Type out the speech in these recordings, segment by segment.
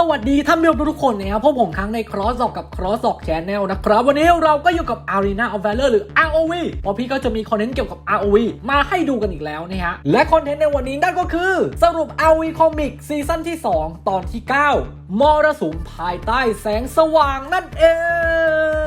สวัสดีท่านผู้ชมทุกคนนะครับพวกผมครั้งใน Cross ออกกับ Cross ออก Channel นะครับ วันนี้เราก็อยู่กับ Arena of Valor หรือ ROV เพราะพี่ก็จะมีคอนเทนต์เกี่ยวกับ ROV มาให้ดูกันอีกแล้วนะฮะ และคอนเทนต์ในวันนี้นั่นก็คือ สรุป ROV Comic ซีซั่นที่ 2 ตอนที่ 9 มรสุมภายใต้แสงสว่างนั่นเอง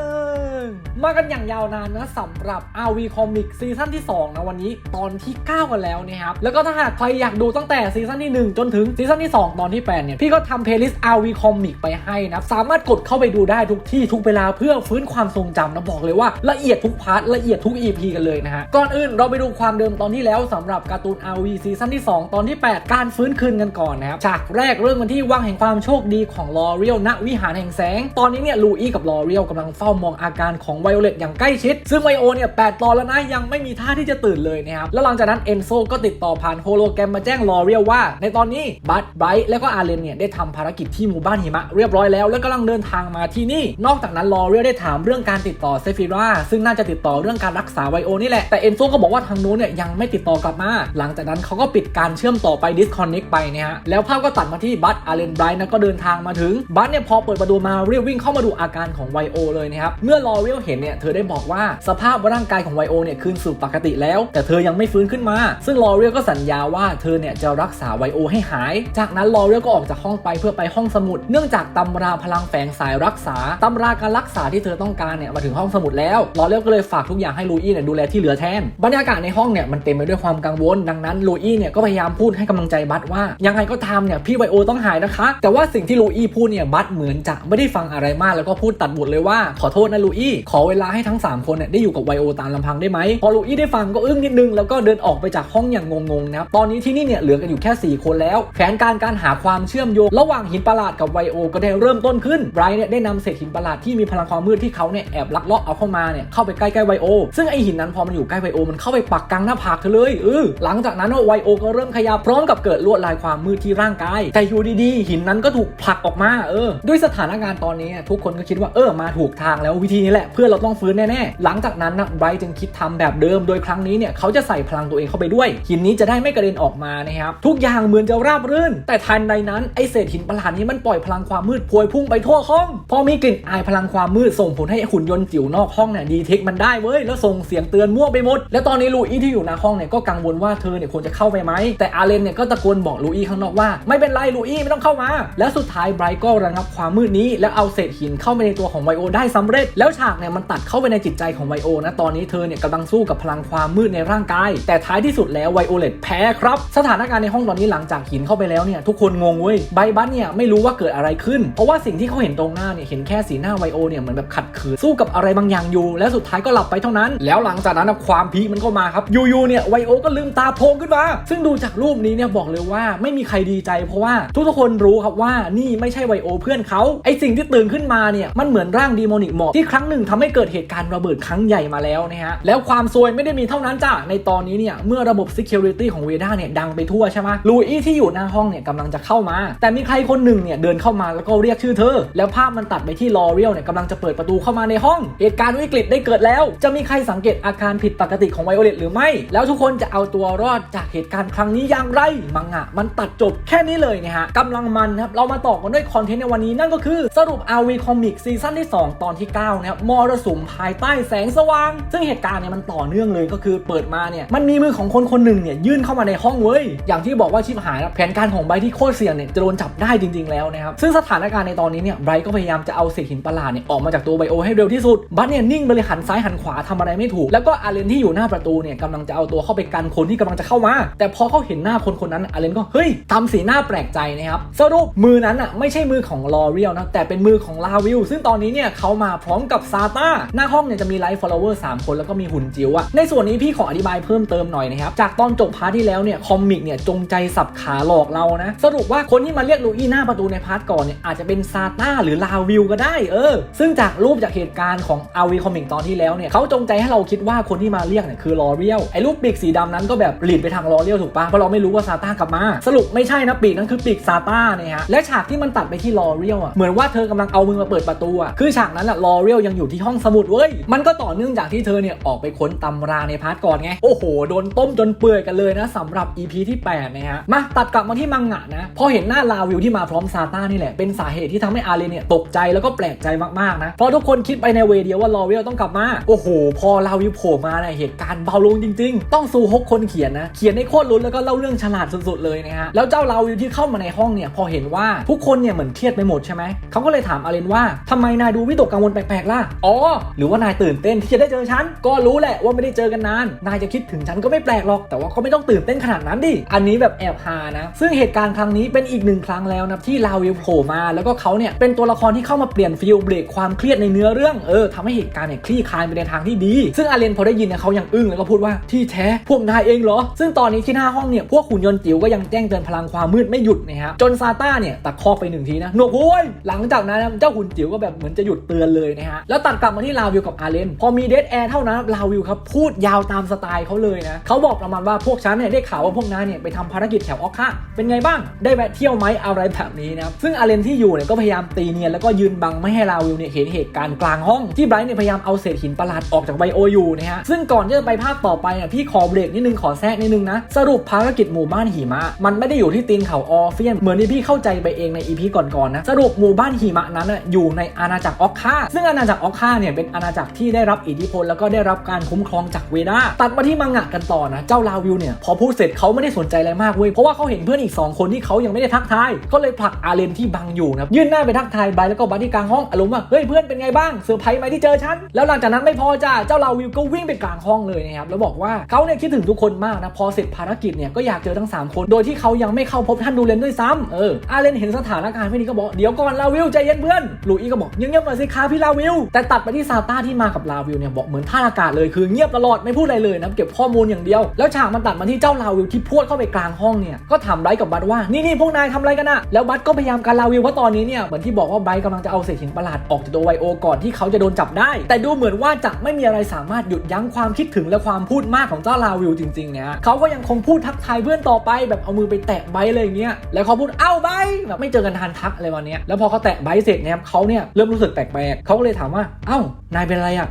มากันอย่างยาวนานนะสำหรับ RV Comic ซีซั่นที่ 2 นะวันนี้ตอนที่ 9 กันแล้วนะครับ แล้วก็ถ้าหากใครอยากดูตั้งแต่ซีซั่นที่ 1 จนถึงซีซั่นที่ 2 ตอนที่ 8 เนี่ย พี่ก็ทำเพลย์ลิสต์ RV Comic ไปให้นะ สามารถกดเข้าไปดูได้ทุกที่ทุกเวลาเพื่อฟื้นความทรงจำนะบอกเลยว่าละเอียดทุกพาร์ทละเอียดทุก EP กันเลยนะฮะก่อนอื่นเราไปดูความเดิมตอนที่แล้วสำหรับการ์ตูน RV ซีซั่นที่ 2 ตอนที่ 8 การฟื้นคืนกันก่อนนะครับฉากแรกเริ่มกันที่วังแห่งความโชคดีของลอเรียลณวิหารแห่งแสง ตอนนี้เนี่ยลูอี้กับลอเรียลกำลังเฝ้ามองอาการของไวโอเลตอย่างใกล้ชิด ซึ่งไวโอเนี่ย8ตอนแล้วนะยังไม่มีท่าที่จะตื่นเลยนะครับ แล้วหลังจากนั้นเอนโซก็ติดต่อผ่านโฮโลแกรมมาแจ้งลอเรียลว่า ในตอนนี้บัตไบรท์และก็อาเลนเนี่ยได้ทำภารกิจที่หมู่บ้านหิมะเรียบร้อยแล้ว และกำลังเดินทางมาที่นี่ นอกจากนั้นลอเรียลได้ถามเรื่องการติดต่อเซฟิราซึ่งน่าจะติดต่อเรื่องการรักษาไวโอนี่แหละแต่เอนโซก็บอกว่าทางนู้นเนี่ยยังไม่ติดต่อกลับมา หลังจากนั้นเขาก็ปิดการเชื่อมต่อไป disconnect ไปนะฮะแล้วภาพก็ตัดมาที่บัตอาเลนไบรท์นะก็เดินทางมาถึงบัตเนี่ยพอเปิดประตูมาเรียวิ่งเข้ามาดูอาการของไวโอเลยนะครับเมื่อลอเรียลเห็นเนี่ยเธอได้บอกว่าสภาพร่างกายของไวโอเนี่ยคืนสู่ปกติแล้ว แต่เธอยังไม่ฟื้นขึ้นมา ซึ่งลอเรียลก็สัญญาว่าเธอเนี่ยจะรักษาไวโอให้หาย จากนั้นลอเรียลก็ออกจากห้องไปเพื่อไปห้องสมุด เนื่องจากตำราพลังแฝงสายรักษาตำราการรักษาที่เธอต้องการเนี่ยมาถึงห้องสมุดแล้วลอเรียลก็เลยฝากทุกอย่างให้ลูอี้เนี่ยดูแลที่เหลือแทน บรรยากาศในห้องเนี่ยมันเต็มไปด้วยความกังวล ดังนั้นลูอี้เนี่ยก็พยายามพูดให้กำลังใจบัตว่า ยังไงก็ตามเนี่ยพี่ไวโอต้องหายนะคะ แต่ว่าสิ่งที่ลูอี้พูดเนี่ยบัตเหมือนจะไม่ได้ฟังอะไรมากแล้วก็พูดตัดบทเลยว่าขอโทษนะลูอี้ขอเววลาให้ทั้งสามคนเนี่ยได้อยู่กับไวโอตามลำพังได้ไหมพอลูอี้ได้ฟังก็อึ้งนิดนึงแล้วก็เดินออกไปจากห้องอย่างงงๆนะครับตอนนี้ที่นี่เนี่ยเหลือกันอยู่แค่ 4 คนแล้ว แผนการการหาความเชื่อมโยงระหว่างหินประหลาดกับไวโอก็ได้เริ่มต้นขึ้นไบรท์เนี่ยได้นำเศษหินประหลาดที่มีพลังความมืดที่เขาเนี่ยแอบลักลอบเอาเข้ามาเนี่ยเข้าไปใกล้ๆไวโอซึ่งไอหินนั้นพอมันอยู่ใกล้ไวโอมันเข้าไปปักกลางหน้าผากเธอเลยเออหลังจากนั้นไวโอก็เริ่มขยับพร้อมกับเกิดลวดลายความมืดที่ร่างกาย แต่อยู่ดีๆ หินนั้นก็ถูกผลักออกมาเออด้วยสถานการณ์ตอนนี้ทุกคนก็คิดว่าเออมาถูกทางแล้ววิธีนี้แหละเพื่อเราต้องฟื้นแน่ๆ หลังจากนั้นนะไบรท์จึงคิดทำแบบเดิม โดยครั้งนี้เนี่ยเขาจะใส่พลังตัวเองเข้าไปด้วย หินนี้จะได้ไม่กระเด็นออกมานะครับทุกอย่างเหมือนจะราบรื่น แต่ทันใดนั้นไอเศษหินประหลาดนี้มันปล่อยพลังความมืดพวยพุ่งไปทั่วห้อง พอมีกลิ่นอายพลังความมืดส่งผลให้หุ่นยนต์จิ๋วนอกห้องเนี่ยดีเทคมันได้เว้ยแล้วส่งเสียงเตือนมั่วไปหมด และตอนนี้ลูอี้ที่อยู่ในห้องเนี่ยก็กังวลว่าเธอเนี่ยควรจะเข้าไปไหมแต่อาเลนเนี่ยก็ตะโกนบอกลูอี้ข้างนอกว่าไม่เป็นไรลูอี้ไม่ต้องเข้ามา และสุดท้ายไบรท์ก็ระงับความมืดนี้ แล้วเอาเศษหินเข้าไปในตัวของไวโอได้สำเร็จแล้วฉากเนี่ยมันตัดเข้าไปในจิตใจของไวโอนะตอนนี้เธอเนี่ยกำลังสู้กับพลังความมืดในร่างกาย แต่ท้ายที่สุดแล้วไวโอเลตแพ้ครับ สถานการณ์ในห้องตอนนี้หลังจากหินเข้าไปแล้วเนี่ยทุกคนงงเว้ยไบบัสเนี่ยไม่รู้ว่าเกิดอะไรขึ้น เพราะว่าสิ่งที่เขาเห็นตรงหน้าเนี่ยเห็นแค่สีหน้าไวโอเนี่ยเหมือนแบบขัดขืนสู้กับอะไรบางอย่างอยู่ และสุดท้ายก็หลับไปเท่านั้น แล้วหลังจากนั้นความพีมันก็มาครับยู่ๆเนี่ยไวโอก็ลืมตาโพงขึ้นมาซึ่งดูจากรูปนี้เนี่ยบอกเลยว่าไม่มีใครดีใจ เพราะว่าทุกๆคนรู้ครับว่านี่ไม่ใช่ไวโอเพื่อนเขาไอสิ่งที่ตื่นขึ้นมาเนี่ยมันเหมือนร่างดีโมนิกหมอกที่ครั้งหนึ่งทำให้เกิดเหตุการณ์ระเบิดครั้งใหญ่มาแล้วนะฮะ แล้วความซวยไม่ได้มีเท่านั้นจ้ะในตอนนี้เนี่ย เมื่อระบบ Security ของเวด้าเนี่ยดังไปทั่วใช่ไหมลูอี้ที่อยู่หน้าห้องเนี่ยกำลังจะเข้ามา แต่มีใครคนหนึ่งเนี่ยเดินเข้ามาแล้วก็เรียกชื่อเธอ แล้วภาพมันตัดไปที่ลอเรียลเนี่ยกำลังจะเปิดประตูเข้ามาในห้อง เหตุการณ์วิกฤตได้เกิดแล้ว จะมีใครสังเกตอาการผิดปกติของไวโอเลตหรือไม่ แล้วทุกคนจะเอาตัวรอดจากเหตุการณ์ครั้งนี้อย่างไร มังงะมันตัดจบแค่นี้เลยนะฮะกำลังมันครับเรามาต่อกันด้วยคอนเทนต์ในวันนี้นั่นก็คือสรุป RV Comic ซีซั่นที่ 2 ตอนที่9นะครับมรสุมภายใต้แสงสว่าง ซึ่งเหตุการณ์เนี่ยมันต่อเนื่องเลยก็คือเปิดมาเนี่ยมันมีมือของคนคนหนึ่งเนี่ยยื่นเข้ามาในห้องเว้ยอย่างที่บอกว่าชิบหายแล้วแผนการของไบรที่โคตรเสี่ยงเนี่ยจะโดนจับได้จริง ๆแล้วนะครับซึ่งสถานการณ์ในตอนนี้เนี่ยไบรท์ก็พยายามจะเอาเศษหินประหลาดเนี่ยออกมาจากตัวไบโอให้เร็วที่สุดบัตเนี่ยนิ่งไปเลยหันซ้ายหันขวาทำอะไรไม่ถูก แล้วก็อาเลนที่อยู่หน้าประตูเนี่ยกำลังจะเอาตัวเข้าไปกันคนที่กำลังจะเข้ามา แต่พอเขาเห็นหน้าคนคนนั้นอาเลนก็เฮ้ยทำสีหน้าแปลกใจนะครับสรุปมือนั้นอะไม่ใช่มือของลอเรียลนะแต่เป็นมือของลาวิลซึ่งตอนนี้เนี่ยเขามาพร้อมกับซาตาหน้าห้องเนี่ยจะมีไลฟ์ฟอลโลเวอร์สามคนแล้วก็มีหุ่นจิ๋วอะในส่วนนี้พี่ขออธิบายเพิ่มเติมหน่อยนะครับ จากตอนจบพาร์ทที่แล้วเนี่ยคอมิกเนี่ยจงใจสับขาหลอกเรานะ สรุปว่าคนที่มาเรียกลูอี้หน้าประตูในพาร์ทก่อนเนี่ยอาจจะเป็นซาต้าหรือลาวิลก็ได้เออ ซึ่งจากรูปจากเหตุการณ์ของอาวีคอมิกตอนที่แล้วเนี่ยเขาจงใจให้เราคิดว่าคนที่มาเรียกเนี่ยคือลอเรียลไอ้รูปปีกสีดำนั้นก็แบบหลีดไปทางลอเรียลถูกปะเพราะเราไม่รู้ว่าซาต้ากลับมา สรุปไม่ใช่นะปีกนั้นคือปีกซาตาเนี่ยฮะและฉากที่มันตัดไปที่ลอเรียลอะเหมือนว่าเธอกำลังเอามือมาเปิดประตูอะคือฉากนั้นอะลอเรียลยังอยู่ที่ห้องสมุดเว้ย มันก็ต่อเนื่องจากที่เธอเนี่ยออกไปค้นตำราในพาร์ทก่อนไง โอ้โห โดนต้มจนเปื่อยกันเลยนะสำหรับ EP ที่ 8 นะฮะ มาตัดกลับมาที่มังงะนะ พอเห็นหน้าลาวิวที่มาพร้อมซาต้านี่แหละ เป็นสาเหตุที่ทำให้อาเรนเนี่ยตกใจแล้วก็แปลกใจมากๆนะ เพราะทุกคนคิดไปในเวเดียวว่าลอเวลต้องกลับมา โอ้โห พอลาวิวโผล่มาเนี่ยเหตุการณ์เบาลงจริง ๆ ต้องซูฮกคนเขียนนะ เขียนในโคตรลุ้นแล้วก็เล่าเรื่องฉลาดสุดๆเลยนะฮะ แล้วเจ้าลาวิวที่เข้ามาในห้องเนี่ยพอเห็นว่าทุกคนเนี่ยเหมือนเครียดไปหมดใช่ไหมเขาก็เลยถามอาเรนว่าทำไมนายดูวิตกกังวลแปลกๆล่ะ อ๋อหรือว่านายตื่นเต้นที่จะได้เจอฉัน ก็รู้แหละว่าไม่ได้เจอกันนาน นายจะคิดถึงฉันก็ไม่แปลกหรอก แต่ว่าก็ไม่ต้องตื่นเต้นขนาดนั้นดิ อันนี้แบบแอบฮานะ ซึ่งเหตุการณ์ครั้งนี้เป็นอีกหนึ่งครั้งแล้วนะที่ลาวิลโผล่มา แล้วก็เขาเนี่ยเป็นตัวละครที่เข้ามาเปลี่ยนฟิลเบรกความเครียดในเนื้อเรื่อง เออทำให้เหตุการณ์เนี่ยคลี่คลายไปในทางที่ดี ซึ่งอาเรนพอได้ยินเนี่ยเขายังอึ้งแล้วก็พูดว่าที่แท้พวกนายเองเหรอ ซึ่งตอนนี้ที่หน้าห้องเนี่ยพวกขุนยนต์จิ๋วก็ยังแจ้งเตือนพลังความมืดไม่หยุดนะครับจนซาต้าเนี่ยตะคอกไปหนึ่งทีนะหนวกหูเว้ยหลังจากนั้นเจ้าขุนจิ๋วก็แบบเหมือนจะหยุดเตือนเลยนะฮะแล้วตัดกลับมาที่ลาวิลกับอาเรนพอมีเดดแอร์เท่านั้นลาวิลครับพูดยาวตามสไตล์เขาเลยนะเขาบอกประมาณว่าพวกฉันเนี่ยได้ข่าวว่าพวกนายเนี่ยไปทำภารกิจแถวออกค่าเป็นไงบ้าง ได้แวะเที่ยวไหมอะไรแบบนี้นะครับซึ่งอาเรนที่อยู่เนี่ยก็พยายามตีเนียนแล้วก็ยืนบังไม่ให้ลาวิลเนี่ยเห็นเหตุการณ์กลางห้องที่ไบรท์เนี่ยพยายามเอาเศษหินประหลาดออกจากไบโออยู่นะฮะซึ่งก่อนที่จะไปภาคต่อไปเนี่ยพี่ขอเบรกนิดนึงขอแทรกนิดนึงนะสรุปภารกิจหมู่บ้านหิมะ มันไม่ได้อยู่ที่ตีนเขาออฟเฟียนเหมือนที่พี่เข้าใจไปเองในอีพีก่อนๆนะสรุปหมู่บ้านหิมะนั้นอยู่ในอาณาจักรออค่าซึ่งอาณาจักรออค่าเนี่ยเป็นอาณาจักรที่ได้รับอิทธิพลแล้วก็ได้รับการคุ้มครองจากเวดาตัดมาที่มังงะกันต่อนะ เจ้าลาวิลเนี่ยพอพูดเสร็จเขาไม่ได้สนใจอะไรมากเว้ยเพราะว่าเขาเห็นเพื่อนอีก 2 คนที่เขายังไม่ได้ทักทายก็เลยผลักอาเรนที่บังอยู่นะยื่นหน้าไปทักทายไบแล้วก็บัดที่กลางห้องอารมณ์ว่าเฮ้ยเพื่อนเป็นไงบ้างเซอร์ไพรส์ไหมที่เจอฉันแล้วหลังจากนั้นไม่พอจ้าเจ้าลาวิลก็วิ่งไปกลางห้องเลยนะครับแล้วบอกว่าเขาเนี่ยคิดถึงทุกคนมากนะพอเสร็จภารกิจเนี่ยก็อยากเจอทั้งสามคน โดยที่เขายังไม่เข้าพบท่านดูเลนด้วยซ้ำเอออาเรนเห็นสถานการณ์ไม่ดีก็บอกเดี๋ยวก่อนลาวิลใจเย็นเพื่อนลูอี้ก็บอกเงียบๆหน่อยสิคะพี่ลาวิลแต่ตัดไปที่ซาต้าที่มากับลาวิลเนี่ยบอกเหมือนท่าอากาศเลยคือเงียบตลอดไม่พูดอะไรเลยนะเก็บข้อมูลอย่างเดียว แล้วฉากมันตัดมาที่เจ้าลาวิลที่พวดเข้าไปกลางห้องเนี่ยก็ถามไบรท์กับบัตว่านี่นี่พวกนายทำอะไรกันอะแล้วบัตก็พยายามการลาวิลเพราะตอนนี้เนี่ยเหมือนที่บอกว่าไบรท์กำลังจะเอาเศษหินประหลาดออกจากตัวไวโอก่อนที่เขาจะโดนจับได้ แต่ดูเหมือนว่าจะไม่มีอะไรสามารถหยุดยั้งความคิดถึงและความพูดมากของเจ้าลาวิลจริงๆเนี่ยเขาก็ยังคงพูดทักทายเพื่อนต่อไปแบบเอามือไปแตะไบรท์เลยอย่างเงี้ยแล้วเขาพูดเอ้าไบรท์แบบไม่เจอกันทานทักอะไรวันเนี้แล้วพอเขาแตะไบรท์เสร็จเนี่ยเขาเนี่ยเริ่มรู้สึกแปลกๆเขาก็เลยถามว่าเอ้านายเป็นอะไรอะ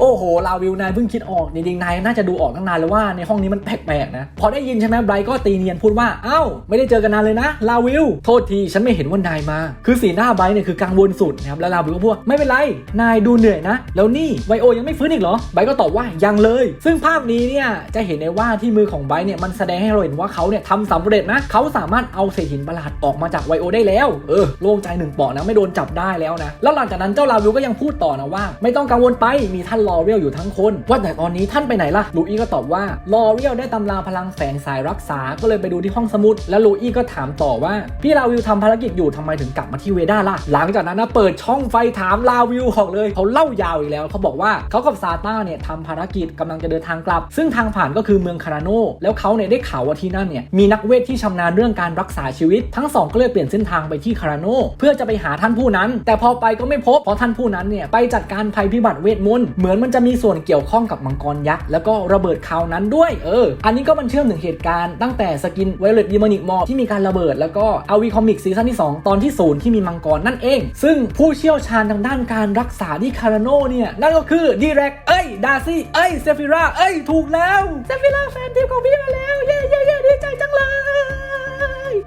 โอ้โห ลาวิวนายเพิ่งคิดออกจริงๆนายน่าจะดูออกตั้งนานแล้วว่าในห้องนี้มันแปลกๆนะ พอได้ยินใช่ไหมไบรท์ก็ตีเนียนพูดว่า เอ้า ไม่ได้เจอกันนานเลยนะ ลาวิว โทษทีฉันไม่เห็นว่านายมา คือสีหน้าไบรท์เนี่ยคือกังวลสุดนะครับ แล้วลาวิวก็พูดไม่เป็นไร นายดูเหนื่อยนะ แล้วนี่ไวโอยังไม่ฟื้นอีกเหรอ ไบรท์ก็ตอบว่ายังเลย ซึ่งภาพนี้เนี่ยจะเห็นได้ว่าที่มือของไบรท์เนี่ยมันแสดงให้เราเห็นว่าเขาเนี่ยทำสำเร็จนะเขาสามารถเอาเศษหินประหลาดออกมาจากไวโอได้แล้ว เออโล่งใจหนึ่งปอนะไม่โดนจับได้แล้วนะแล้วหลังจากนั้นเจ้าลาวิวก็ยังพูดต่อนะว่าไม่ต้องกังวลไปมีท่านลอเรียลอยู่ทั้งคน ว่าแต่ตอนนี้ท่านไปไหนล่ะลูอี้ก็ตอบว่าลอเรียลได้ตำราพลังแฝงสายรักษา ก็เลยไปดูที่ห้องสมุด แล้วลูอี้ก็ถามต่อว่า พี่ลาวิวทำภารกิจอยู่ทำไมถึงกลับมาที่เวด้าล่ะ หลังจากนั้นนะเปิดช่องไฟถามลาวิวออกเลยเขาเล่ายาวอีกแล้วเขาบอกว่าเขากับซาต้าเนี่ยทำภารกิจกำลังจะเดินทางกลับ ซึ่งทางผ่านก็คือเมืองคาราโนแล้วเขาเนี่ยได้ข่าวว่าที่นั่นเนี่ยมีนักเวทที่ชำนาญเรื่องการรักษาชีวิต ทั้งสองก็เลยเปลี่ยนเส้นทางไปที่คาราโนเพื่อจะไปหาท่านผู้นั้น แต่พอไปก็ไม่พบเพราะท่านผู้นั้นเนี่ยไปจัดการภัยพิบัติเวทมนต์เหมือนมันจะมีส่วนเกี่ยวข้องกับมังกรยักษ์แล้วก็ระเบิดคราวนั้นด้วยเออ อันนี้ก็มันเชื่อมถึงเหตุการณ์ตั้งแต่สกินไวเลตดิมอนิกมอที่มีการระเบิด แล้วก็อาวีคอมิกซีซั่นที่ 2 ตอนที่ศูนย์ที่มีมังกรนั่นเอง ซึ่งผู้เชี่ยวชาญทางด้านการรักษาที่คาราโนเนี่ยนั่นก็คือดีแรกเอ้ยดาซี่เอ้ยเซฟิราเอ้ยถูกแล้วเซฟิราแฟนทีมของพี่มาแล้วเย้เย้เย้ดีใจจังเลย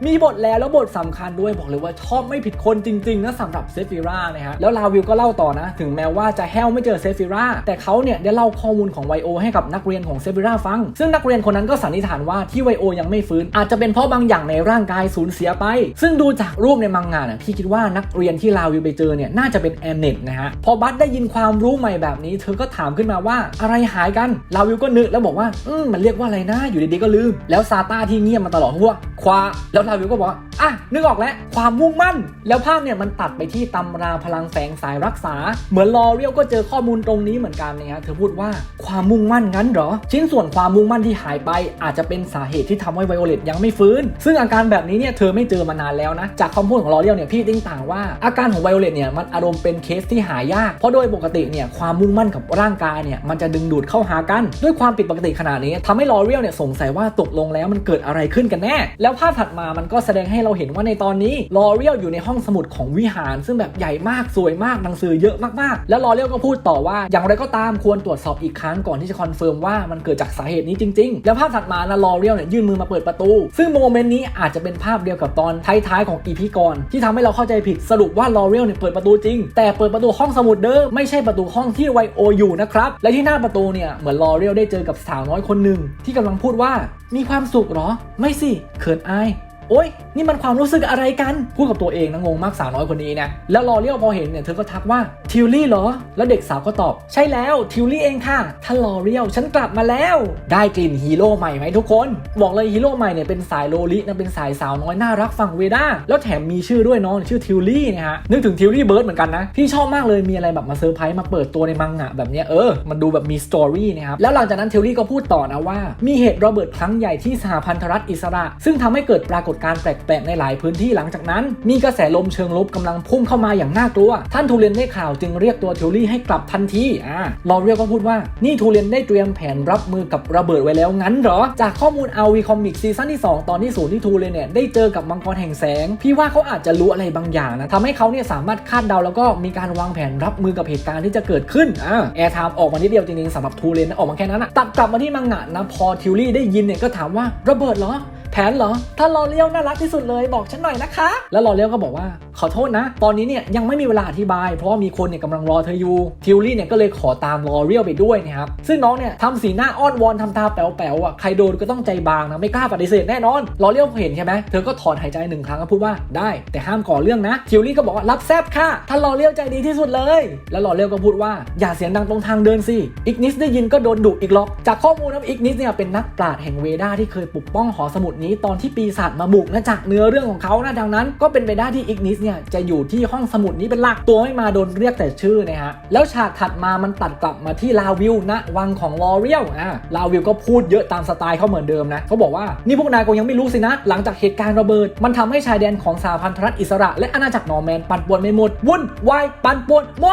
มีบทแล้วแล้วบทสำคัญด้วยบอกเลยว่าชอบไม่ผิดคนจริงๆนะสำหรับเซฟิรานะฮะแล้วลาวิลก็เล่าต่อนะ ถึงแม้ว่าจะแฮวไม่เจอเซฟิราแต่เขาเนี่ยได้เล่าข้อมูลของไวโอให้กับนักเรียนของเซฟิราฟัง ซึ่งนักเรียนคนนั้นก็สันนิษฐานว่าที่ไวโอยังไม่ฟื้น อาจจะเป็นเพราะบางอย่างในร่างกายสูญเสียไป ซึ่งดูจากรูปในมังงะน่ะพี่คิดว่านักเรียนที่ลาวิลไปเจอเนี่ยน่าจะเป็นแอนเน็ตนะฮะพอบัตได้ยินความรู้ใหม่แบบนี้ เธอก็ถามขึ้นมาว่าอะไรหายกันลาวิลก็นึกแล้วบอกว่าอืมมันเรียกว่าอะไรนะอยู่ดีๆก็ลืม แล้วซาต้าที่เงียบมาตลอดหัวควาแล้วลาวิลก็บอกว่าอะนึกออกแล้วความมุ่งมั่น แล้วภาพเนี่ยมันตัดไปที่ตำราพลังแฝงสายรักษา เหมือนลอเรียลก็เจอข้อมูลตรงนี้เหมือนกันนะฮะเธอพูดว่าความมุ่งมั่นงั้นเหรอ ชิ้นส่วนความมุ่งมั่นที่หายไป อาจจะเป็นสาเหตุที่ทำให้ไวโอเลตยังไม่ฟื้น ซึ่งอาการแบบนี้เนี่ยเธอไม่เจอมานานแล้วนะ จากคำพูดของลอเรียลเนี่ยพี่ติ้งต่างว่าอาการของไวโอเลตเนี่ยมันอารมณ์เป็นเคสที่หายาก เพราะโดยปกติเนี่ยความมุ่งมั่นกับร่างกายเนี่ยมันจะดึงดูดเข้าหากัน ด้วยความผิดปกติขนาดนี้ทำให้ลอเรียลเนี่ยสงสัยว่าตกลงแล้วมันเกิดอะไรขึ้นกันแน่ แล้วภาพถัดมามันก็แสดงให้เราเห็นว่าในตอนนี้ลอเรียลอยู่ในห้องสมุดของวิหาร ซึ่งแบบใหญ่มากสวยมากหนังสือเยอะมากๆ แล้วลอเรียลก็พูดต่อว่า อย่างไรก็ตามควรตรวจสอบอีกครั้งก่อนที่จะคอนเฟิร์มว่ามันเกิดจากสาเหตุนี้จริง ๆ แล้วภาพถัดมานะลอเรียลเนี่ยยื่นมือมาเปิดประตู ซึ่งโมเมนต์นี้อาจจะเป็นภาพเดียวกับตอนท้ายๆของอีพีก่อนที่ทำให้เราเข้าใจผิดสรุปว่าลอเรียลเนี่ยเปิดประตูจริง แต่เปิดประตูห้องสมุดเดิมไม่ใช่ประตูห้องที่ไวโออยู่นะครับและที่หน้าประตูเนี่ยเหมือนลอเรียลได้เจอกับสาวน้อยคนหนึ่งที่กำลังพูดว่ามีความสุขหรอ ไม่สิ เขินอาย โอ๊ย นี่มันความรู้สึกอะไรกัน พูดกับตัวเองนะงงมากสาวน้อยคนนี้นะ แล้วลอเรียลพอเห็นเนี่ยเธอก็ทักว่าทิวลี่เหรอ แล้วเด็กสาวก็ตอบ ใช่แล้วทิวลี่เองค่ะท่านลอเรียลฉันกลับมาแล้ว ได้กลิ่นฮีโร่ใหม่ไหมทุกคน บอกเลยฮีโร่ใหม่เนี่ยเป็นสายโลลินะเป็นสายสาวน้อยน่ารักฝั่งเวด้าแล้วแถมมีชื่อด้วยน้องชื่อทิวลี่นะฮะนึกถึงทิวลี่เบิร์ดเหมือนกันนะพี่ชอบมากเลยมีอะไรแบบมาเซอร์ไพรส์มาเปิดตัวในมังงะแบบเนี้ยเออมันดูแบบมีสตอรี่นะครับแล้วหลังจากนั้นทิวลี่ก็พูดต่อนะว่า มีเหตุระเบิดครั้งใหญ่ที่สหพันธรัฐอิสระ ซึ่งทำให้เกิดปรากฏการแปลกๆในหลายพื้นที่หลังจากนั้น มีกระแสลมเชิงลบกำลังพุ่งเข้ามาอย่างน่ากลัว ท่านทูเรียนได้ข่าวจึงเรียกตัวทิวลี่ให้กลับทันทีอ่าลอเรียก็พูดว่านี่ทูเรียนได้เตรียมแผนรับมือกับระเบิดไว้แล้วงั้นเหรอ จากข้อมูล RV Comic ซีซั่นที่ 2 ตอนที่ศูนย์ที่ทูเรียนเนี่ยได้เจอกับมังกรแห่งแสง พี่ว่าเขาอาจจะรู้อะไรบางอย่างนะทำให้เขาเนี่ยสามารถคาดเดาแล้วก็มีการวางแผนรับมือกับเหตุการณ์ที่จะเกิดขึ้นอ่าแอร์ไทม์ออกมานิดเดียวจริงๆสำหรับทูเรียนนะออกมาแค่นั้นอะตัดกลับมาที่มังงะนะพอทิวลี่ได้ยินเนี่ยก็ถามว่าระเบิดเหรอ แผนเหรอ ถ้าลอเลียวน่ารักที่สุดเลยบอกฉันหน่อยนะคะ แล้วลอเลียวก็บอกว่าขอโทษนะ ตอนนี้เนี่ยยังไม่มีเวลาอธิบาย เพราะว่ามีคนเนี่ยกำลังรอเธออยู่ ทิวลี่เนี่ยก็เลยขอตามลอเรียลไปด้วยนะครับ ซึ่งน้องเนี่ยทำสีหน้าอ้อนวอนทำตาแป๋วๆอะ ใครโดนก็ต้องใจบางนะไม่กล้าปฏิเสธแน่นอน ลอเรียลเห็นใช่ไหมเธอก็ถอนหายใจหนึ่งครั้งแล้วพูดว่าได้แต่ห้ามก่อเรื่องนะ ทิวลี่ก็บอกว่ารับแซบค่ะท่านลอเรียลใจดีที่สุดเลย แล้วลอเรียลก็พูดว่าอย่าเสียงดังตรงทางเดินสิอิกนิสได้ยินก็โดนดุอีกหรอก จากข้อมูลนะอิกนิสเนี่ยเป็นนักปราชญ์แห่งเวดาที่เคยปกป้องหอสมุดนี้ตอนที่ปีศาจมาบุกนะจากเนื้อเรื่องของเขานะดังนั้น ก็เป็นไปได้ที่อิกนิสเนี่ยจะอยู่ที่ห้องสมุดนี้เป็นหลักตัวไม่มาโดนเรียกแต่ชื่อนะฮะแล้วฉากถัดมามันตัดกลับมาที่ลาวิลณวังของลอเรียลอ่าลาวิลก็พูดเยอะตามสไตล์เขาเหมือนเดิมนะเขาบอกว่านี่พวกนายคงยังไม่รู้สินะ หลังจากเหตุการณ์ระเบิด มันทำให้ชายแดนของสหพันธรัฐอิสระ และอาณาจักรนอร์แมนปั่นป่วนไปหมดวุ่นวายปั่นป่วนหม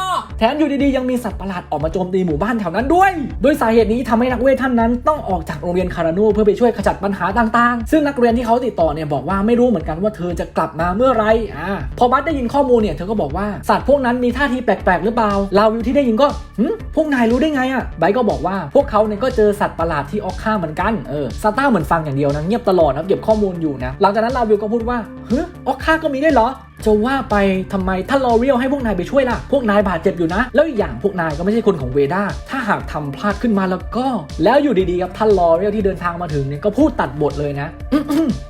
ด แถมอยู่ดีๆ ยังมีสัตว์ประหลาดออกมาโจมตีหมู่บ้านแถวนั้นด้วย โดยสาเหตุนี้ทำให้นักเวทท่านนั้นต้องออกจากโรงเรียนคารานูเพื่อไปช่วยขจัดปัญหาต่างๆ ซึ่งนักเรียนที่เขาติดต่อเนี่ยบอกว่าไม่รู้เหมือนกันว่าเธอจะกลับมาเมื่อไรอ่าพอบัสได้ยินข้อมูลเนี่ยเธอก็บอกว่าสัตว์พวกนั้นมีท่าทีแปลกๆหรือเปล่าลาวิวที่ได้ยินก็หึพวกนายรู้ได้ไงอะไบก็บอกว่าพวกเขาเนี่ยก็เจอสัตว์ประหลาดที่ออกค่าเหมือนกันเออซาต้าเหมือนฟังอย่างเดียวนะเงียบตลอดนะเก็บข้อมูลอยู่นะหลังจากนั้นลาวิวก็พูดว่าเฮ้ออกค่าก็มีได้เหรอ จะว่าไปทำไมถ้าลอเรียลให้พวกนายไปช่วยล่ะ พวกนายบาดเจ็บอยู่นะ แล้วอีกอย่างพวกนายก็ไม่ใช่คนของเวด้าถ้าหากทำพลาดขึ้นมาแล้วก็ แล้วอยู่ดีๆครับท่านลอเรียลที่เดินทางมาถึงเนี่ยก็พูดตัดบทเลยนะ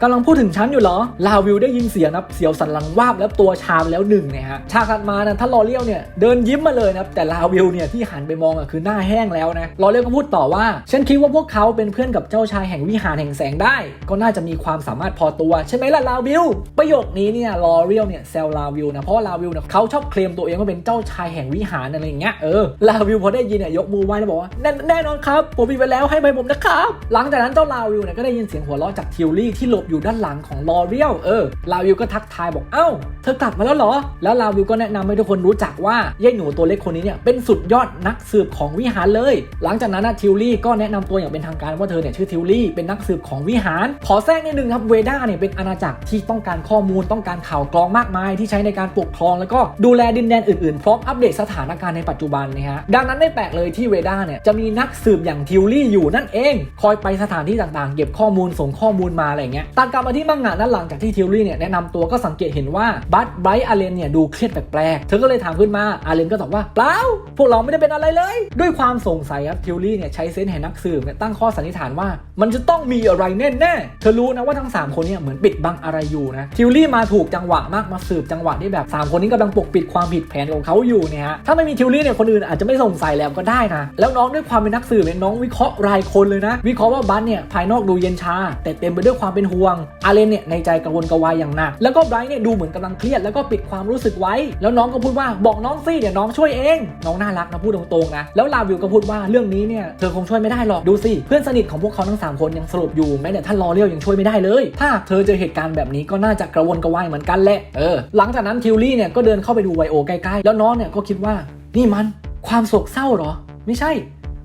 กำลังพูดถึงฉันอยู่เหรอ ลาวิวได้ยินเสียงนะเสียวสันหลังวาบแล้วตัวชามแล้วหนึ่งเนี่ยฮะฉากถัดมานะท่านลอเรียลเนี่ยเดินยิ้มมาเลยนะแต่ลาวิวเนี่ยที่หันไปมองอะคือหน้าแห้งแล้วนะลอเรียลก็พูดต่อว่า ฉันคิดว่าพวกเขาเป็นเพื่อนกับเจ้าชายแห่งวิหารแห่งแสงได้ ก็น่าจะมีความสามารถพอตัวใช่ไหมล่ะลาวิวประโยคนี้เนี่ยลอเรียลเนี่ยแซวลาวิวนะเพราะลาวิวเนี่ยเขาชอบเคลมตัวเองว่าเป็นเจ้าชายแห่งวิหารอะไรอย่างเงี้ยเออลาวิวพอได้ยินเนี่ยยกมือไหว้แล้วบอกว่าแน่แน่นอนครับผมมีไปแล้วให้ไปผมนะครับหลังจากนั้นเจ้าลาวิวเนี่ยก็ได้ยินเสียงหัวเราะจากทิวลี่ที่หลบอยู่ด้านหลังของลอเรียลเออลาวิวก็ทักทายบอกเอ้าเธอกลับมาแล้วเหรอ แล้วลาวิวก็แนะนำให้ทุกคนรู้จักว่ายายหนูตัวเล็กคนนี้เนี่ยเป็นสุดยอดนักสืบของวิหารเลย หลังจากนั้นนะทิวลี่ก็แนะนำตัวอย่างเป็นทางการว่าเธอเนี่ยชื่อทิวลี่เป็นนักสืบของวิหาร ขอแทรกนิดนึงครับเวด้าเนี่ยเป็นอาณาจักรที่ต้องการข้อมูลต้องการข่าวกรองมากมายที่ใช้ในการปกครอง แล้วก็ดูแลดินแดนอื่นๆ พร้อมอัปเดตสถานการณ์ในปัจจุบันนะฮะดังนั้นไม่แปลกเลยที่เวด้าเนี่ยจะมีนักสืบอย่างทิวลี่อยู่นั่นเอง คอยไปสถานที่ต่างๆ เก็บข้อมูลส่งข้อมูลมาอะไรเงี้ยตัดกลับมาที่มังงะนั้นหลังจากที่ทิวลี่เนี่ยแนะนำตัวก็สังเกตเห็นว่าบัตไบรท์อาเลนเนี่ยดูเครียดแปลกๆเธอก็เลยถามขึ้นมาอาเลนก็ตอบว่าเปล่าพวกเราไม่ได้เป็นอะไรเลย ด้วยความสงสัยครับทิวลี่เนี่ยใช้เซนส์แห่งนักสืบเนี่ยตั้งข้อสันนิษฐานว่า มันจะต้องมีอะไรแน่ๆเธอรู้นะว่าทั้งสามคนเนี่ยเหมือนปิดบังอะไรอยู่นะทิวลี่มาถูกจังหวะมากมาสืบจังหวะที่แบบสามคนนี้กำลังปกปิดความผิดแผนของเขาอยู่เนี่ยฮะถ้าไม่มีทิวลี่เนี่ยคนอื่นอาจจะไม่สงสัยแล้วก็ได้นะแล้วน้องด้วยความเป็นนักสืบเนี่ยน้องวิเคราะห์รายคนเลยนะ วิเคราะห์ว่าบัสเนี่ยภายนอกดูเย็นชา แต่เต็มไปด้วยความเป็นห่วงอาเลนเนี่ยในใจกังวลกระวายอย่างหนักแล้วก็ไบรท์เนี่ยดูเหมือนกำลังเครียดแล้วก็ปิดความรู้สึกไว้ แล้วน้องก็พูดว่าบอกน้องสิเดี๋ยวน้องช่วยเอง น้องน่ารักนะพูดตรงๆนะแล้วลาวิวก็พูดว่าเรื่องนี้เนี่ยเธอคงช่วยไม่ได้หรอกดูสิเพื่อนสนิทของพวกเขาทั้งสามคนยังสลบอยู่แม้แต่ท่านลอเรียวยังช่วยไม่ได้เลย ถ้าเธอเจอเหตุการณ์แบบนี้ก็น่าจะกระวนกระวายเหมือนกันแหละเออ หลังจากนั้นทิวลี่เนี่ยก็เดินเข้าไปดูไวโอใกล้ๆ แล้วน้องเนี่ยก็คิดว่า นี่มันความโศกเศร้าเหรอ ไม่ใช่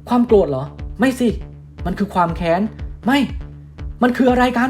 ความโกรธเหรอ ไม่สิ มันคือความแค้น ไม่ มันคืออะไรกัน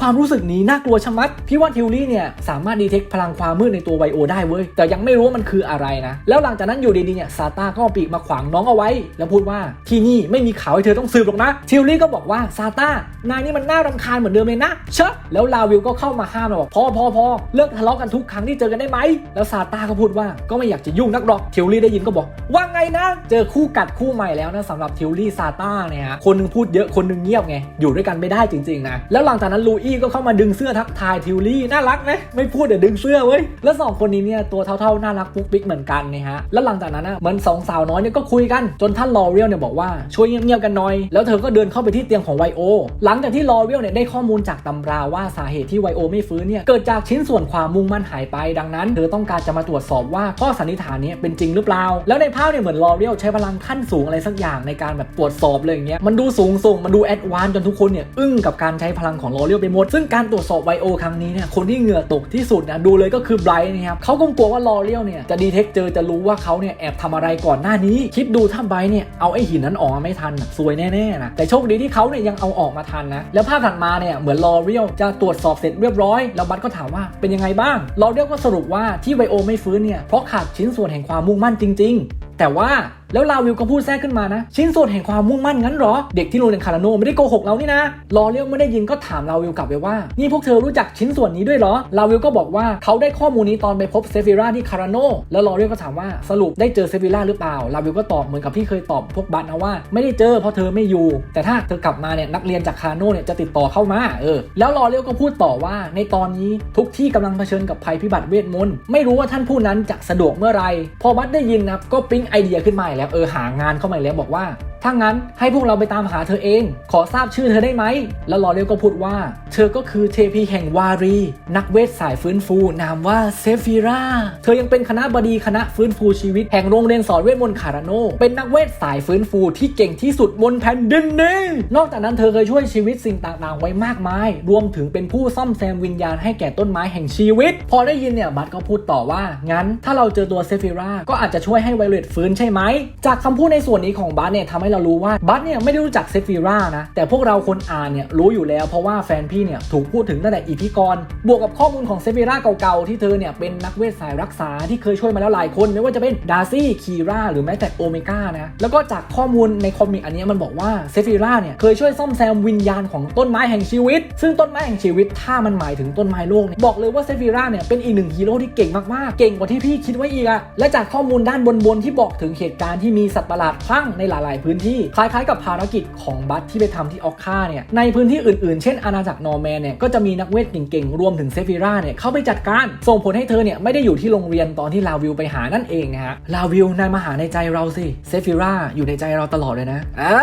ความรู้สึกนี้น่ากลัวชะมัด พี่ว่าทิวลี่เนี่ยสามารถดีเทคพลังความมืดในตัวไวโอได้เว้ย แต่ยังไม่รู้ว่ามันคืออะไรนะ แล้วหลังจากนั้นอยู่ดีๆเนี่ยซาต้าก็ปีกมาขวางน้องเอาไว้ แล้วพูดว่าที่นี่ไม่มีข่าวให้เธอต้องสืบหรอกนะ ทิวลี่ก็บอกว่าซาต้านายนี่มันน่ารำคาญเหมือนเดิมเลยนะ เชอะแล้วลาวิลก็เข้ามาห้ามแล้วบอกพอพอพอเลิกทะเลาะกันทุกครั้งที่เจอกันได้ไหม แล้วซาต้าก็พูดว่าก็ไม่อยากจะยุ่งนักหรอก ทิวลี่ได้ยินก็บอก ว่าไงนะ เจอคู่กัดคู่ใหม่แล้วนะสำหรับทิวลี่ซาต้าเนี่ยคนนึงพูดเยอะคนนึงเงียบไงอยู่ด้วยกันไม่ได้จริงๆนะแล้วหลังจากนั้นลูอก็เข้ามาดึงเสื้อทักทายทิวลี่น่ารักไหมไม่พูดเดี๋ยวดึงเสื้อเว้ยแล้วสองคนนี้เนี่ยตัวเท่าๆน่ารักปุ๊กปิ๊กเหมือนกันนะฮะแล้วหลังจากนั้นนะเหมือนสองสาวน้อยเนี่ยก็คุยกันจนท่านลอเรียลเนี่ยบอกว่าช่วยเงียบๆกันหน่อย แล้วเธอก็เดินเข้าไปที่เตียงของไวโอหลังจากที่ลอเรียลเนี่ยได้ข้อมูลจากตำราว่าสาเหตุที่ไวโอไม่ฟื้นเนี่ยเกิดจากชิ้นส่วนความมุ่งมั่นหายไปดังนั้น เธอต้องการจะมาตรวจสอบว่าข้อสันนิษฐานนี้เป็นจริงหรือเปล่า แล้วในภาพเนี่ยเหมือนลอเรียลใช้พลังขั้นสูงอะไรสักอย่างในการแบบตรวจสอบเลยอย่างเงี้ยมันดูสูงส่งมันดูแอดวานจนทุกคนเนี่ยอึ้งกับการใช้พลังของลอเรียลไปหมด ซึ่งการตรวจสอบไวโอครั้งนี้เนี่ยคนที่เหงื่อตกที่สุดนะดูเลยก็คือไบรท์นะครับเขาก็กลัวว่าลอเรียลเนี่ยจะดีเทคเจอจะรู้ว่าเขาเนี่ยแอบทำอะไรก่อนหน้านี้ คิดดูถ้าไบรท์เนี่ยเอาไอ้หินนั้นออกมาไม่ทันนะซวยแน่ๆนะแต่โชคดีที่เขาเนี่ยยังเอาออกมาทันนะแล้วภาพถัดมาเนี่ยเหมือนลอเรียลจะตรวจสอบเสร็จเรียบร้อยแล้วบัตก็ถามว่าเป็นยังไงบ้างลอเรียลก็สรุปว่าที่ไวโอไม่ฟื้นเนี่ยเพราะขาดชิ้นส่วนแห่งความมุ่งมั่นจริง ๆ แต่ว่าแล้วลาวิลก็พูดแทรกขึ้นมานะ ชิ้นส่วนแห่งความมุ่งมั่นงั้นเหรอ เด็กที่โรงเรียนคาราโนไม่ได้โกหกเรานี่นะลอเรียลไม่ได้ยินก็ถามลาวิลกลับไปว่า นี่พวกเธอรู้จักชิ้นส่วนนี้ด้วยเหรอลาวิลก็บอกว่าเขาได้ข้อมูลนี้ตอนไปพบเซฟิราที่คาราโนแล้วลอเรียลก็ถามว่าสรุปได้เจอเซฟิราหรือเปล่าลาวิลก็ตอบเหมือนกับที่เคยตอบพวกบัตนะว่า ไม่ได้เจอเพราะเธอไม่อยู่ แต่ถ้าเธอกลับมาเนี่ยนักเรียนจากคาราโนเนี่ยจะติดต่อเข้ามาเออแล้วลอเรียลก็พูดต่อว่าในตอนนี้ทุกที่กำลังเผชิญกับภัยพิบัติเวทมนต์ไม่รู้ว่าท่านผู้นั้นจะสะดวกเมื่อไหรพอบัตได้ยินนะก็ปิ๊งไอเดียขึ้นมาแล้วเออหางานเข้ามาแล้วบอกว่าถ้างั้นให้พวกเราไปตามหาเธอเอง ขอทราบชื่อเธอได้ไหม แล้วลอเรียลก็พูดว่า เธอก็คือเทพีแห่งวารี นักเวทสายฟื้นฟู นามว่าเซฟิราเธอยังเป็นคณะบดีคณะฟื้นฟูชีวิตแห่งโรงเรียนสอนเวทมนต์คาราโน เป็นนักเวทสายฟื้นฟูที่เก่งที่สุดบนแผ่นดินนี้นอกจากนั้นเธอเคยช่วยชีวิตสิ่งต่างๆ ไว้มากมาย รวมถึงเป็นผู้ซ่อมแซมวิญญาณให้แก่ต้นไม้แห่งชีวิต พอได้ยินเนี่ยบัตก็พูดต่อว่า งั้น ถ้าเราเจอตัวเซฟิราก็อาจจะช่วยให้ไวเลตฟื้นใช่ไหมจากคำพูดในส่วนนี้ของบัตเนี่ยทำให้เรารู้ว่าบัตเนี่ยไม่ได้รู้จักเซฟิรานะ แต่พวกเราคนอ่านเนี่ยรู้อยู่แล้วเพราะว่าแฟนพี่เนี่ยถูกพูดถึงตั้งแต่อีพีก่อนบวกกับข้อมูลของเซฟิราเก่าๆ ที่เธอเนี่ยเป็นนักเวทสายรักษาที่เคยช่วยมาแล้วหลายคน ไม่ว่าจะเป็นดาร์ซี่คีราหรือแม้แต่โอเมก้านะแล้วก็จากข้อมูลในคอมิกอันนี้มันบอกว่าเซฟิราเนี่ยเคยช่วยซ่อมแซมวิญญาณของต้นไม้แห่งชีวิต ซึ่งต้นไม้แห่งชีวิตถ้ามันหมายถึงต้นไม้โลกเนี่ยบอกเลยว่าเซฟิราเนี่ยเป็นอีกหนึ่งฮีโร่ที่เก่งมากๆ เก่งกว่าที่พี่คิดไว้อีกอะและจากข้อมูลด้านบนๆที่บอกถึงเหตุการณ์ที่มีสัตว์ประหลาดคลั่งในหลายๆพื้นที่คล้ายๆกับภารกิจของบัตที่ไปทำที่ออกค่าเนี่ยในพื้นที่อื่นๆ เช่นอาณาจักรนอร์แมนเนี่ยก็จะมีนักเวทเก่งๆ รวมถึงเซฟิราเนี่ยเข้าไปจัดการส่งผลให้เธอเนี่ยไม่ได้อยู่ที่โรงเรียนตอนที่ลาวิลไปหานั่นเองนะฮะลาวิลนายมาหาในใจเราสิเซฟิราอยู่ในใจเราตลอดเลยนะอ่า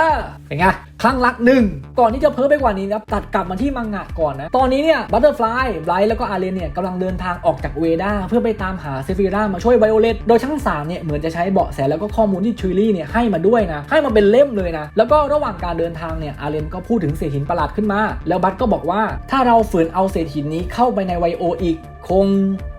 เป็นไงคลั่งรักหนึ่งก่อนที่จะเพิ่มไปกว่านี้นะตัดกลับมาที่มังงะก่อนนะ ตอนนี้เนี่ยบัตเตอร์ฟลายไบรท์แล้วก็อาเรนเนี่ยกำลังเดินทางออกจากเวดาเพื่อไปตามหาเซฟิรามาช่วยไวโอเลตโดยช่างสามเนี่ยเหมือนจะใช้เบาะแสแล้วก็ข้อมูลที่ทริลี่เนี่ยให้มาด้วยนะให้มาเป็นเล่มเลยนะ แล้วก็ระหว่างการเดินทางเนี่ยอาเรนก็พูดถึงเศษหินประหลาดขึ้นมา แล้วบัตก็บอกว่าถ้าเราฝืนเอาเศษหินนี้เข้าไปในไวโออีก คง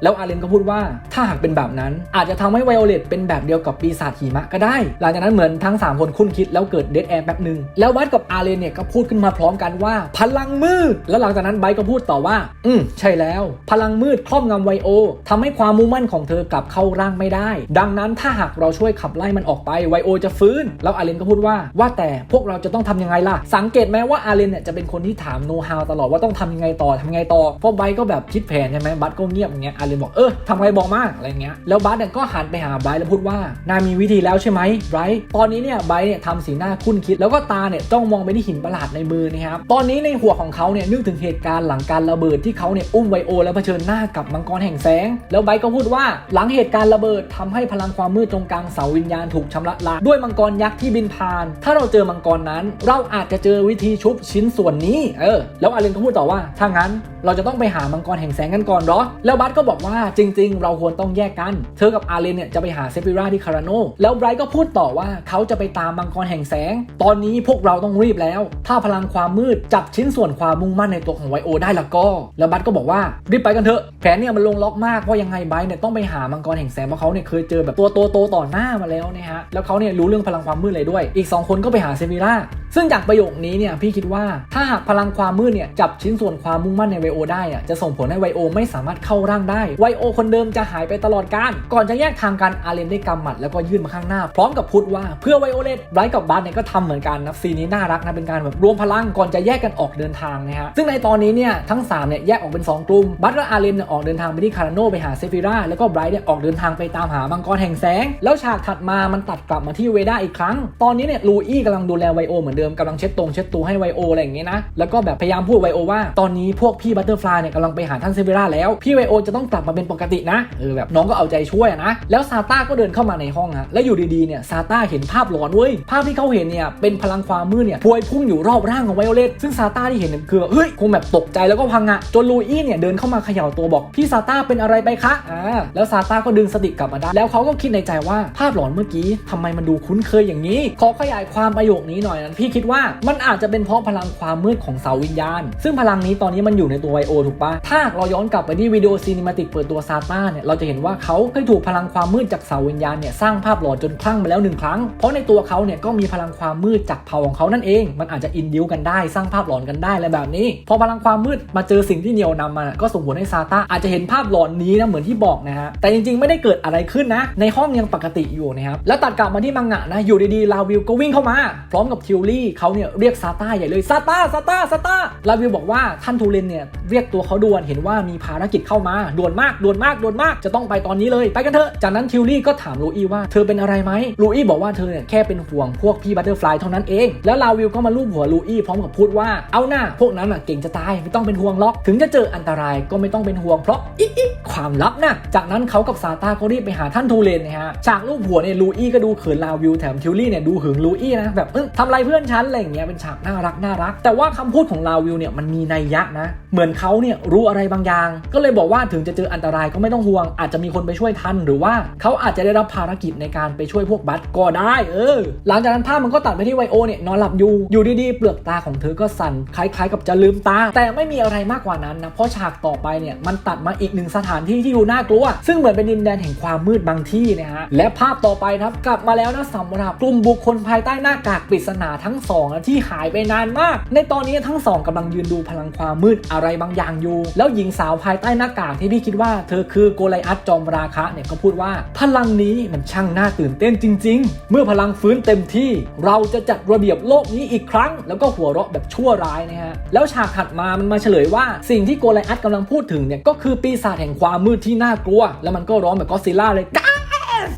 แล้วอาเรนก็พูดว่าถ้าหากเป็นแบบนั้น อาจจะทำให้ไวโอเลตเป็นแบบเดียวกับปีศาจหิมะก็ได้ หลังจากนั้นเหมือนทั้ง 3 คนคุ้นคิดแล้วเกิดเดดแอร์แป๊บหนึ่งแล้วบัตกับอาเรนเนี่ยก็พูดขึ้นมาพร้อมกันว่าพลังมืด แล้วหลังจากนั้นไบร์ทก็พูดต่อว่า อืมใช่แล้ว พลังมืดครอบงำไวโอทำให้ความมุ่งมั่นของเธอกลับเข้าร่างไม่ได้ ดังนั้นถ้าหากเราช่วยขับไล่มันออกไปไวโอจะฟื้น แล้วอาเรนก็พูดว่าว่าแต่พวกเราจะต้องทำยังไงล่ะ สังเกตไหมว่าอาเรนเนี่ยจะเป็นคนที่ถามโน้ตฮาวตลอดว่าต้องทำยังไงต่อทำยังไงต่อเพราะไบก็แบบคิดแผนใช่ไหมบัตก็เงียบอย่างเงี้ยอาเรนบอกเออทำไงบอกมาอะไรเงี้ยแล้วบัตเนี่ยก็หันไปหาไบร์แล้วพูดว่านายมีวิธีแล้วใช่ไหมไบร์ตอนนี้เนี่ยไบร์เนี่ยทำสีหน้าคุ้นคิด แล้วก็ตาเนี่ยจ้องมองไปที่หินประหลาดในมือนะครับตอนนี้ในหัวของเขาเนี่ยนึกถึงเหตุการณ์หลังการระเบิดที่เขาเนี่ยอุ้มไวโอ แล้วเผชิญหน้ากับมังกรแห่งแสง แล้วไบร์ก็พูดว่าหลังเหตุการณ์ระเบิดทำให้พลังความมืดตรงกลางเสาวิญญาณถูกชำระล้างด้วยมังกรยักษ์ที่บินผ่าน ถ้าเราเจอมังกรนั้น เราอาจจะเจอวิธีชุบชิ้นส่วนนี้เออแล้วอาเรนก็พูดต่อว่าถ้างั้น เราจะต้องไปหามังกรแห่งแสงกันก่อนหรอ แล้วบัสก็บอกว่าจริง ๆ เราควรต้องแยกกัน เธอกับอาเลนเนี่ยจะไปหาเซฟิราที่คาราโน แล้วไบรท์ก็พูดต่อว่าเขาจะไปตามมังกรแห่งแสง ตอนนี้พวกเราต้องรีบแล้ว ถ้าพลังความมืดจับชิ้นส่วนความมุ่งมั่นในตัวของไวโอได้ล้วก็ แล้วบัสก็บอกว่ารีบไปกันเถอะ แผนเนี่ยมันลงล็อกมาก เพราะยังไงไบรท์เนี่ยต้องไปหามังกรแห่งแสงเพราะเขาเนี่ยเคยเจอแบบตัวโตโตๆต่อหน้ามาแล้วนะฮะ แล้วเขาเนี่ยรู้เรื่องพลังความมืดเลยด้วย อีก 2 คนก็ไปหาเซฟิรา ซึ่งจากประโยคนี้เนี่ยพี่คิดว่าถ้าหากพลังความมืดเนี่ยจับชิ้นส่วนความมุ่งมั่นในไวโอได้อะจะส่งผลให้ไวโอไม่สามารถเข้าร่างได้ไวโอคนเดิมจะหายไปตลอดกาลก่อนจะแยกทางกันอาเลนได้กำหมัดแล้วก็ยื่นมาข้างหน้า พร้อมกับพูดว่าเพื่อไวโอเลตไบรท์กับบัสเนี่ยก็ทำเหมือนกันนะซีนนี้น่ารักนะเป็นการแบบรวมพลังก่อนจะแยกกันออกเดินทางนะฮะซึ่งในตอนนี้เนี่ยทั้งสามเนี่ยแยกออกเป็นสองกลุ่มบัสและอาเลนเนี่ยออกเดินทางไปที่คาราโนไปหาเซฟิราแล้วก็ไบรท์เนี่ยออกเดินทางไปตามหามังกรแห่งแสง แล้วฉากถัดมามันตัดกลับมาที่เวด้าอีกครั้ง ตอนนี้เนี่ยลูอี้กำลังดูแลไวโอเหมือนเดิมกำลังเช็ดตรงเช็ดตัวให้ไวโออะไรอย่างเงี้ยนะ แล้วก็แบบพยายามพูดไวโอว่า ตอนนี้พวกพี่บัตเตอร์ฟลายเนี่ยกำลังไปหาท่านเซฟิราแล้ว พี่ไวโอจะต้องกลับมาเป็นปกตินะ เออแบบน้องก็เอาใจช่วยนะ แล้วซาต้าก็เดินเข้ามาในห้องฮะ แล้วอยู่ดีๆเนี่ยซาต้าเห็นภาพหลอนเว้ย ภาพที่เขาเห็นเนี่ยเป็นพลังความมืดเนี่ยพวยพุ่งอยู่รอบร่างของไวโอเลตซึ่งซาต้าที่เห็นเนี่ยคือเฮ้ยคงแบบตกใจแล้วก็พังอะจนลูอี้เนี่ยเดินเข้ามาเขย่าตัวบอกพี่ซาต้าเป็นอะไรไปคะ อ่า แล้วซาต้าก็ดึงสติกลับมาได้ แล้วเขาก็คิดในใจว่าภาพหลอนเมื่อกี้ทำไมมันดูคุ้นเคยอย่างนี้ ขอขยายความประโยคนี้หน่อยนะพี่คิดว่ามันอาจจะเป็นเพราะพลังความมืดของเสาวิญญาณ ซึ่งพลังนี้ตอนนี้มันอยู่ในตัวไวโอถูกปะถ้าเราย้อนกลับไปที่วิดีโอซีนิมาติกเปิดตัวซาต้าเนี่ยเราจะเห็นว่าเขาเคยถูกพลังความมืดจากเสาวิญญาณเนี่ยสร้างภาพหลอนจนคลั่งมาแล้วหนึ่งครั้ง เพราะในตัวเขาเนี่ยก็มีพลังความมืดจากเผ่าของเขานั่นเอง มันอาจจะอินดิวกันได้สร้างภาพหลอนกันได้อะไรแบบนี้ พอพลังความมืดมาเจอสิ่งที่เหนียวนำมาก็ส่งผลให้ซาต้าอาจจะเห็นภาพหลอนนี้นะเหมือนที่บอกนะฮะแต่จริงๆ ไม่ได้เกิดอะไรขึ้นนะ ในห้องยังปกติอยู่นะครับแล้วตัดกลับมาที่มังงะนะอยู่ดีๆลาวิลก็วิ่งเข้ามา พร้อมกับทิวลี่เขาเนี่ยเรียกซาต้าใหญ่เลยซาต้าซาต้าซาต้าลาวิลบอกว่าท่านทูเรนเนี่ยเรียกตัวเขาด่วนเห็นว่ามีภารกิจเข้ามาด่วนมากด่วนมากด่วนมากจะต้องไปตอนนี้เลยไปกันเถอะจากนั้นทิวลี่ก็ถามลูอี้ว่าเธอเป็นอะไรไหมลูอี้บอกว่าเธอเนี่ยแค่เป็นห่วงพวกพี่บัตเตอร์ฟลายเท่านั้นเอง แล้วลาวิลก็มาลูบหัวลูอี้พร้อมกับพูดว่าเอาหน้าพวกนั้นอะเก่งจะตายไม่ต้องเป็นห่วงหรอก ถึงจะเจออันตรายก็ไม่ต้องเป็นห่วงเพราะอิอิความลับนะจากนั้นเขากับซาต้าก็รีบไปหาท่านทูเรนนะฮะฉากลูบหัวเนี่ยลูอี้ก็ดูเขินลาวิลแถมทิวลี่เนี่ยดูหึงลูอี้นะแบบเออทำไรเพื่อนฉันอะไรอย่างเงี้ยเป็นฉากน่ารักน่ารัก แต่ว่าคำพูดของลาวิลเนี่ยมันมีนัยยะนะ เหมือนเขาเนี่ยรู้อะไรบางอย่าง ก็เลยบอกว่าถึงจะเจออันตรายก็ไม่ต้องห่วง อาจจะมีคนไปช่วยทัน หรือว่าเขาอาจจะได้รับภารกิจในการไปช่วยพวกบัตก็ได้ เออ หลังจากนั้นภาพมันก็ตัดไปที่ไวโอเนี่ยนอนหลับอยู่อยู่ดีๆเปลือกตาของเธอก็สั่นคล้ายๆ กับจะลืมตา แต่ไม่มีอะไรมากกว่านั้นนะเพราะฉากต่อไปเนี่ยมันตัดมาอีกหนึ่งสถานที่ที่ดูน่ากลัว ซึ่งเหมือนเป็นดินแดนแห่งความมืดบางที่นะฮะและภาพต่อไปนะครับกลับมาแล้วนะสำหรับกลุ่มบุคคลภายใต้หน้ากากปริศนาทั้งสองที่หายไปนานมาก ในตอนนี้ทั้งสองกำลังยืนดูพลังความมืดอะไรบางอย่างอยู่ แล้วหญิงสาวภายใต้หน้ากากที่พี่คิดว่าเธอคือโกไลอัตจอมราคะเนี่ยก็พูดว่า พลังนี้มันช่างน่าตื่นเต้นจริง ๆ เมื่อพลังฟื้นเต็มที่ เราจะจัดระเบียบโลกนี้อีกครั้ง แล้วก็หัวเราะแบบชั่วร้ายนะฮะแล้วฉากถัดมามันมาเฉลยว่าสิ่งที่โกไลอัตกำลังพูดถึงเนี่ยก็คือปีศาจแห่งความมืดที่น่ากลัว แล้วมันก็ร้องแบบก็ซิล่าเลยก้า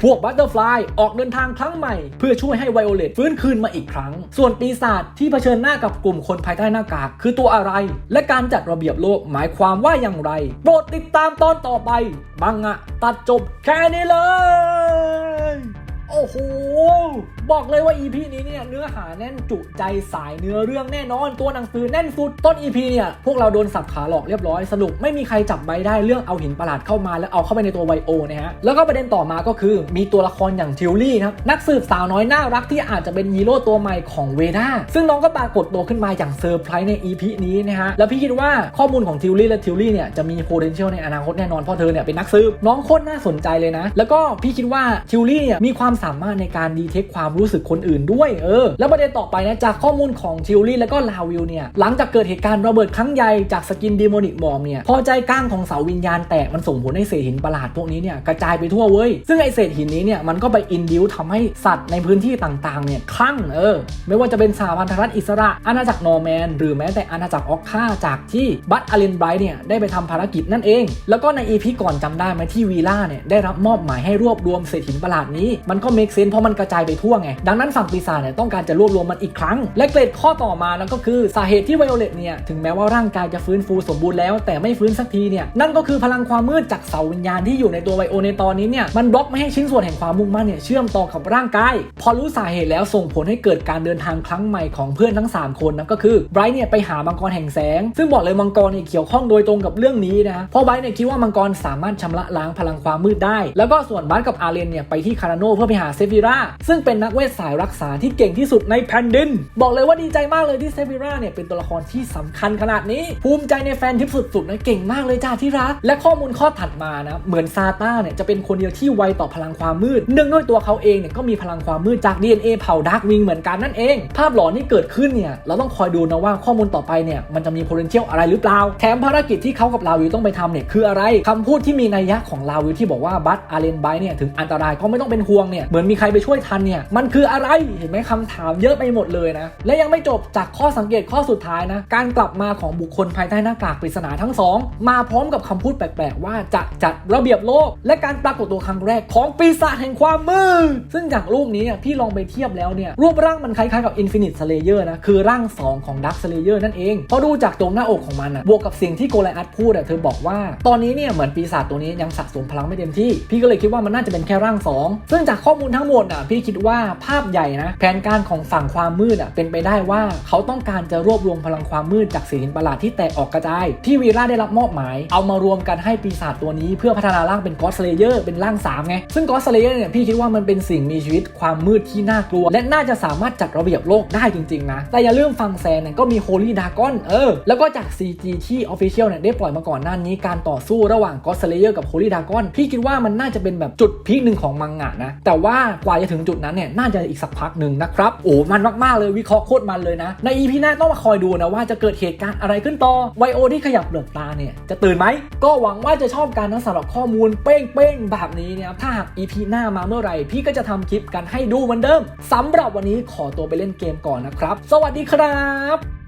พวกบัตเตอร์ฟลายออกเดินทางครั้งใหม่ เพื่อช่วยให้ไวโอเลตฟื้นคืนมาอีกครั้ง ส่วนปีศาจที่เผชิญหน้ากับกลุ่มคนภายใต้หน้ากาก คือตัวอะไร และการจัดระเบียบโลกหมายความว่าอย่างไร โปรดติดตามตอนต่อไปบังอะตัดจบแค่นี้เลย โอ้โห บอกเลยว่า EP นี้เนี่ยเนื้อหาแน่นจุใจสายเนื้อเรื่องแน่นอน ตัวหนังสือแน่นสุดต้น EP เนี่ย พวกเราโดนสับขาหลอกเรียบร้อยสรุปไม่มีใครจับใบได้เรื่องเอาหินประหลาดเข้ามาแล้วเอาเข้าไปในตัวไวโอนะฮะ แล้วก็ประเด็นต่อมาก็คือมีตัวละครอย่างทิวลี่นะครับนักสืบสาวน้อยน่ารักที่อาจจะเป็นฮีโร่ตัวใหม่ของเวด้าซึ่งน้องก็ปรากฏตัวขึ้นมาอย่างเซอร์ไพรส์ใน EP นี้นะฮะแล้วพี่คิดว่าข้อมูลของทิวลี่และทิวลี่เนี่ยจะมี potential ในอนาคตแน่นอนเพราะเธอเนี่ยเป็นนักสืบน้องโคตรน่าสนใจเลยนะ แล้วก็พี่คิดว่าทิวลี่เนี่ยมีความสามารถในการดีเทคความรู้สึกคนอื่นด้วยเออแล้วประเด็นต่อไปนะจากข้อมูลของทิวลี่แล้วก็ลาวิลเนี่ยหลังจากเกิดเหตุการณ์ระเบิดครั้งใหญ่จากสกินดีโมนิกมอมเนี่ยพอใจกลางของเสาวิญญาณแตกมันส่งผลให้เศษหินประหลาดพวกนี้เนี่ยกระจายไปทั่วเว้ยซึ่งไอเศษหินนี้เนี่ยมันก็ไปอินดิวทำให้สัตว์ในพื้นที่ต่างๆเนี่ยคลั่งเออไม่ว่าจะเป็นสหพันธรัฐอิสระอาณาจักรนอร์แมน หรือแม้แต่อาณาจักรออกค่าจากที่บัตอาเลนไบรท์เนี่ยได้ไปทำภารกิจนั่นเอง แล้วก็ในอีพีก่อนจำได้ไหมที่วีล่าเนี่ยได้รับมอบหมายให้รวบรวมเศษหินประหลาดนี้มันกก็เมคเซนเพราะมันกระจายไปทั่วไง ดังนั้นฝั่งปีศาจเนี่ยต้องการจะรวบรวมมันอีกครั้ง และเกรดข้อต่อมานั่นก็คือสาเหตุที่ไวโอเลตเนี่ยถึงแม้ว่าร่างกายจะฟื้นฟูสมบูรณ์แล้ว แต่ไม่ฟื้นสักทีเนี่ยนั่นก็คือพลังความมืดจากเสาวิญญาณที่อยู่ในตัวไวโอในตอนนี้เนี่ยมันบล็อกไม่ให้ชิ้นส่วนแห่งความมุ่งมั่นเนี่ยเชื่อมต่อกับร่างกายพอรู้สาเหตุแล้วส่งผลให้เกิดการเดินทางครั้งใหม่ของเพื่อนทั้ง 3 คนนั่นก็คือไบรท์เนี่ยไปหามังกรแห่งแสง ซึ่งบอกเลยมังกรเนี่ยเกี่ยวข้องโดยตรงกับเรื่องนี้นะเพราะไบรท์เนี่ยคิดว่ามังกรสามารถชำระล้างพลังความมืดได้ แล้วก็ส่วนบัสกับอาเรนเนี่ยไปที่คาราโนเพื่อไปหาเซฟิราซึ่งเป็นนักเวทสายรักษาที่เก่งที่สุดในแผ่นดิน บอกเลยว่าดีใจมากเลยที่เซฟิราเนี่ยเป็นตัวละครที่สำคัญขนาดนี้ ภูมิใจในแฟนทิปสุดๆนะเก่งมากเลยจ้าที่รัก และข้อมูลข้อถัดมานะ เหมือนซาต้าเนี่ยจะเป็นคนเดียวที่ไวต่อพลังความมืด เนื่องด้วยตัวเขาเองเนี่ยก็มีพลังความมืดจาก DNA เผ่าดาร์กวิงเหมือนกันนั่นเอง ภาพหลอนที่เกิดขึ้นเนี่ยเราต้องคอยดูนะว่าข้อมูลต่อไปเนี่ยมันจะมี potential อะไรหรือเปล่า แถมภารกิจที่เขากับลาวิวต้องไปทำเนี่ยคืออะไรคำพูดที่มีนัยยะของลาวิวที่บอกว่าบัตอาเลนไบเนี่ยถึงอันตรายก็ไม่ต้องเป็นห่วงเนี่ยเหมือนมีใครไปช่วยทันเนี่ยมันคืออะไรเห็นไหมคำถามเยอะไปหมดเลยนะและยังไม่จบจากข้อสังเกตข้อสุดท้ายนะการกลับมาของบุคคลภายใต้หน้ากากปริศนาทั้งสองมาพร้อมกับคำพูดแปลกๆ ว่าจะจัดระเบียบโลก และการปรากฏตัวครั้งแรกของปีศาจแห่งความมืดซึ่งจากรูปนี้เนี่ยพี่ลองไปเทียบแล้วเนี่ยรูปร่างมันคล้ายๆกับ Infinite Slayer นะคือร่าง 2 ของ Dark Slayer นั่นเองพราะดูจากตรงหน้าอกของมันอะบวกกับสิ่งที่โกไลอัสพูดอะเธอบอกว่า ตอนนี้เนี่ยเหมือนปีศาจตัวนี้ยังสะสมพลังไม่เต็มที่ พี่ก็เลยคิดว่ามันน่าจะเป็นแค่ร่าง 2 ซึ่งจากข้อมูลทั้งหมดอะพี่คิดว่าภาพใหญ่นะแผนการของฝั่งความมืดอะเป็นไปได้ว่าเขาต้องการจะรวบรวมพลังความมืดจากสีหินประหลาดที่แตกออกกระจาย ที่วีราได้รับมอบหมาย เอามารวมกันให้ปีศาจตัวนี้เพื่อพัฒนาร่างเป็นกอสเลเยอร์เป็นร่างสามไงซึ่งกอสเลเยอร์เนี่ยพี่คิดว่ามันเป็นสิ่งมีชีวิตความมืดที่น่ากลัว และน่าจะสามารถจัดระเบียบโลกได้จริงๆนะแต่อย่าลืมฟังแซนเนี่ยก็มีโฮลี่ดากอนเออแล้วก็จาก CG ที่ Official เนี่ยได้ปล่อยมาก่อนหน้านี้การต่อสู้ระหว่างกอสเลเยอร์กับโฮลี่ดากอนพี่คิดว่ามันน่าจะเป็นแบบจุดพีคหนึ่งของมังงะนะแต่วว่ากว่าจะถึงจุดนั้นเนี่ยน่าจะอีกสักพักหนึ่งนะครับโอ้มันมากๆเลยวิเคราะห์โคตรมันเลยนะ ใน EP หน้าต้องมาคอยดูนะว่าจะเกิดเหตุการณ์อะไรขึ้นต่อไวโอที่ขยับเปลือกตาเนี่ยจะตื่นไหมก็หวังว่าจะชอบการนะสำหรับข้อมูลเป้งๆแบบนี้เนี่ยถ้าหาก EP หน้ามาเมื่อไหร่พี่ก็จะทำคลิปกันให้ดูเหมือนเดิมสำหรับวันนี้ขอตัวไปเล่นเกมก่อนนะครับ สวัสดีครับ